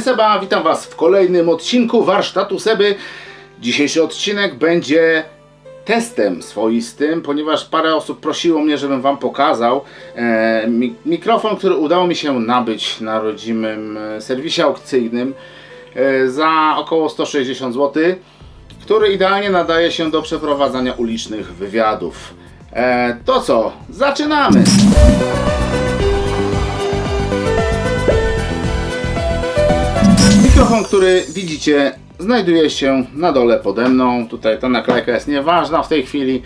strony Seba, witam Was w kolejnym odcinku warsztatu Seby. Dzisiejszy odcinek będzie testem swoistym, ponieważ parę osób prosiło mnie, żebym Wam pokazał e, mi mikrofon, który udało mi się nabyć na rodzimym e, serwisie aukcyjnym e, za około 160 zł, który idealnie nadaje się do przeprowadzania ulicznych wywiadów. E, to co? Zaczynamy! Mikrofon, który widzicie, znajduje się na dole pode mną. Tutaj ta naklejka jest nieważna w tej chwili.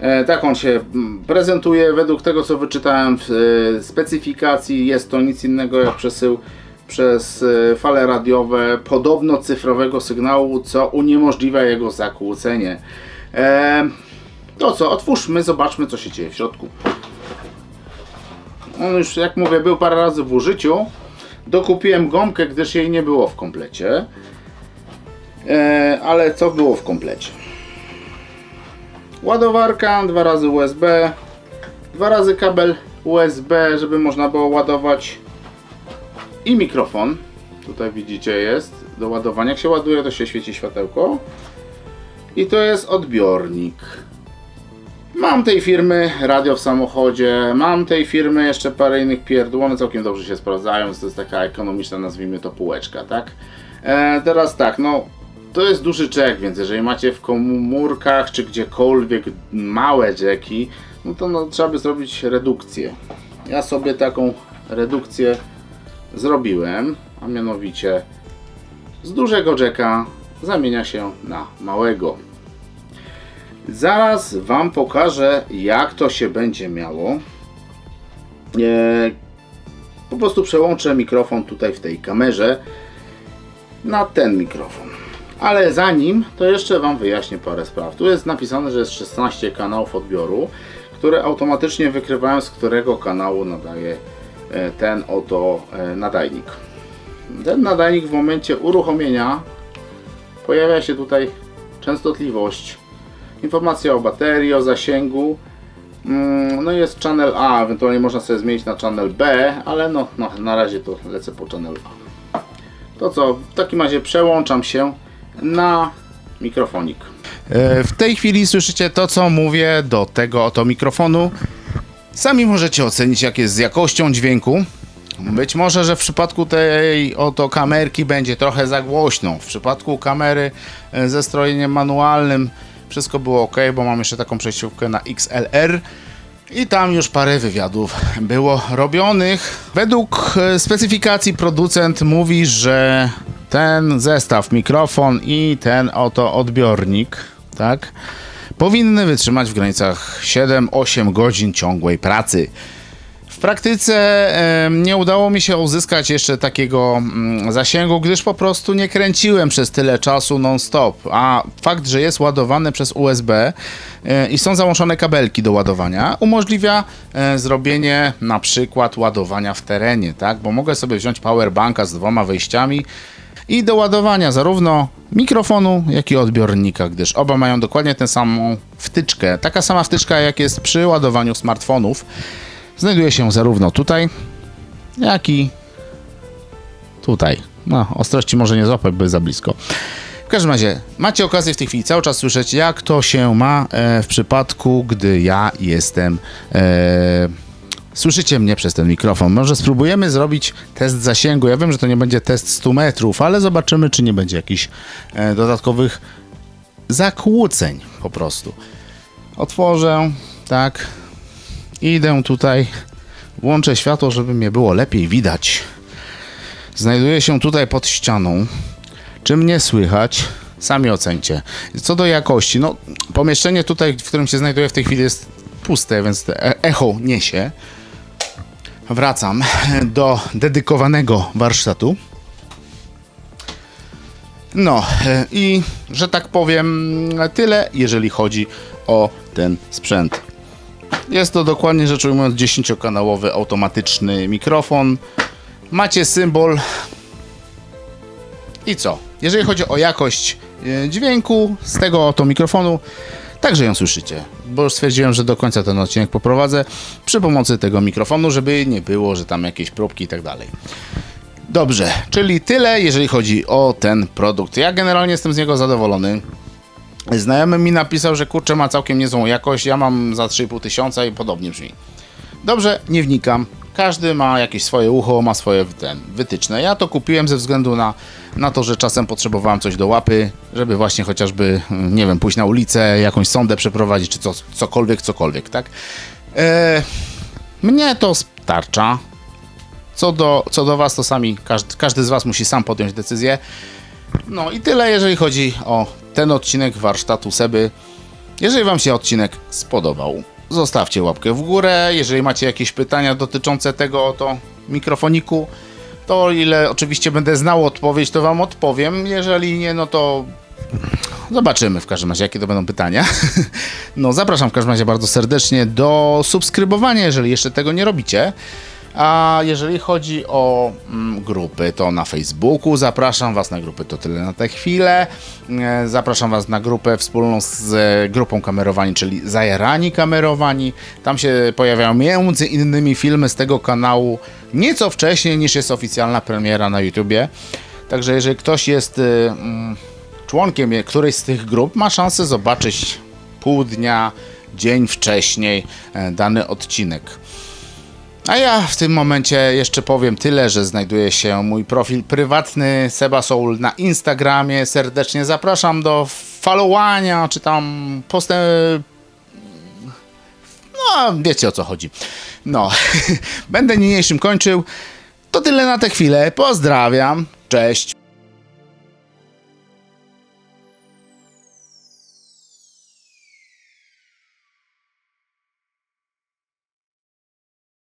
E, tak on się mm, prezentuje. Według tego, co wyczytałem w e, specyfikacji, jest to nic innego jak przesył przez e, fale radiowe podobno cyfrowego sygnału, co uniemożliwia jego zakłócenie. To co, otwórzmy, zobaczmy, co się dzieje w środku. On już, jak mówię, był parę razy w użyciu. Dokupiłem gąbkę, gdyż jej nie było w komplecie. E, ale co było w komplecie? Ładowarka, dwa razy USB, dwa razy kabel USB, żeby można było ładować i mikrofon. Tutaj widzicie jest do ładowania. Jak się ładuje, to się świeci światełko. I to jest odbiornik. Mam tej firmy radio w samochodzie, mam tej firmy jeszcze parę innych pierdół, one całkiem dobrze się sprawdzają, to jest taka ekonomiczna, nazwijmy to półeczka, tak? E, teraz tak, no to jest duży jack, więc jeżeli macie w komórkach czy gdziekolwiek małe jacki, no to no, trzeba by zrobić redukcję. Ja sobie taką redukcję zrobiłem, a mianowicie z dużego jacka zamienia się na małego. Zaraz Wam pokażę, jak to się będzie miało. E, po prostu przełączę mikrofon tutaj w tej kamerze na ten mikrofon. Ale zanim, to jeszcze Wam wyjaśnię parę spraw. Tu jest napisane, że jest 16 kanałów odbioru, które automatycznie wykrywają, z którego kanału nadaje e, ten oto e, nadajnik. Ten nadajnik w momencie uruchomienia pojawia się tutaj częstotliwość informacja o baterii, o zasięgu. Mm, No jest channel A, ewentualnie można sobie zmienić na channel B, ale no, no na razie to lecę po channel A. To co, w takim razie przełączam się na mikrofonik. E, W tej chwili słyszycie to, co mówię do tego oto mikrofonu. Sami możecie ocenić, jak jest z jakością dźwięku. Być może, że w przypadku tej oto kamerki będzie trochę za głośno. W przypadku kamery e, ze strojeniem manualnym wszystko było ok, bo mam jeszcze taką przejściówkę na XLR. I tam już parę wywiadów było robionych. Według e, specyfikacji producent mówi, że ten zestaw, mikrofon i ten oto odbiornik, tak, powinny wytrzymać w granicach 7-8 godzin ciągłej pracy. W praktyce nie udało mi się uzyskać jeszcze takiego mm, zasięgu, gdyż po prostu nie kręciłem przez tyle czasu non-stop. A fakt, że jest ładowany przez USB e, i są załączone kabelki do ładowania, umożliwia e, zrobienie na przykład ładowania w terenie, tak? Bo mogę sobie wziąć powerbanka z dwoma wejściami i do ładowania zarówno mikrofonu, jak i odbiornika, gdyż oba mają dokładnie tę samą wtyczkę. Taka sama wtyczka, jak jest przy ładowaniu smartfonów. Znajduje się zarówno tutaj, jak i tutaj. No, ostrości może nie złapać, by za blisko. W każdym razie, macie okazję w tej chwili cały czas słyszeć, jak to się ma e, w przypadku, gdy ja jestem. E, słyszycie mnie przez ten mikrofon. Może spróbujemy zrobić test zasięgu. Ja wiem, że to nie będzie test 100 metrów, ale zobaczymy, czy nie będzie jakichś e, dodatkowych zakłóceń po prostu. Otworzę, tak. Idę tutaj, włączę światło, żeby mnie było lepiej widać. Znajduję się tutaj pod ścianą. Czy mnie słychać? Sami ocencie. Co do jakości, no pomieszczenie tutaj, w którym się znajduję w tej chwili jest puste, więc e- echo niesie. Wracam do dedykowanego warsztatu. No e, i że tak powiem tyle, jeżeli chodzi o ten sprzęt. Jest to dokładnie rzecz ujmując 10-kanałowy automatyczny mikrofon. Macie symbol. I co? Jeżeli chodzi o jakość e, dźwięku z tego oto mikrofonu, także ją słyszycie. Bo już stwierdziłem, że do końca ten odcinek poprowadzę przy pomocy tego mikrofonu, żeby nie było, że tam jakieś próbki i tak dalej. Dobrze, czyli tyle, jeżeli chodzi o ten produkt. Ja generalnie jestem z niego zadowolony. Znajomy mi napisał, że kurczę ma całkiem niezłą jakość, ja mam za 3,5 tysiąca i podobnie brzmi. Dobrze, nie wnikam. Każdy ma jakieś swoje ucho, ma swoje ten, wytyczne. Ja to kupiłem ze względu na, na to, że czasem potrzebowałem coś do łapy, żeby właśnie chociażby, mm, nie wiem, pójść na ulicę, jakąś sondę przeprowadzić, czy co, cokolwiek, cokolwiek, tak? E, mnie to starcza. Co do, co do Was, to sami, każdy, każdy z Was musi sam podjąć decyzję. No i tyle, jeżeli chodzi o ten odcinek warsztatu Seby. Jeżeli Wam się odcinek spodobał, zostawcie łapkę w górę. Jeżeli macie jakieś pytania dotyczące tego oto mikrofoniku, to ile oczywiście będę znał odpowiedź, to Wam odpowiem. Jeżeli nie, no to zobaczymy w każdym razie, jakie to będą pytania. No, zapraszam w każdym razie bardzo serdecznie do subskrybowania, jeżeli jeszcze tego nie robicie. A jeżeli chodzi o mm, grupy, to na Facebooku zapraszam Was na grupy, to tyle na tę chwilę. E, Zapraszam Was na grupę wspólną z grupą kamerowani, czyli Zajarani Kamerowani. Tam się pojawiają między innymi filmy z tego kanału nieco wcześniej niż jest oficjalna premiera na YouTubie. Także jeżeli ktoś jest y, mm, członkiem którejś z tych grup, ma szansę zobaczyć pół dnia, dzień wcześniej e, dany odcinek. A ja w tym momencie jeszcze powiem tyle, że znajduje się mój profil prywatny Seba Soul na Instagramie. Serdecznie zapraszam do followania, czy tam postęp... No, wiecie o co chodzi. No, będę niniejszym kończył. To tyle na tę chwilę. Pozdrawiam. Cześć.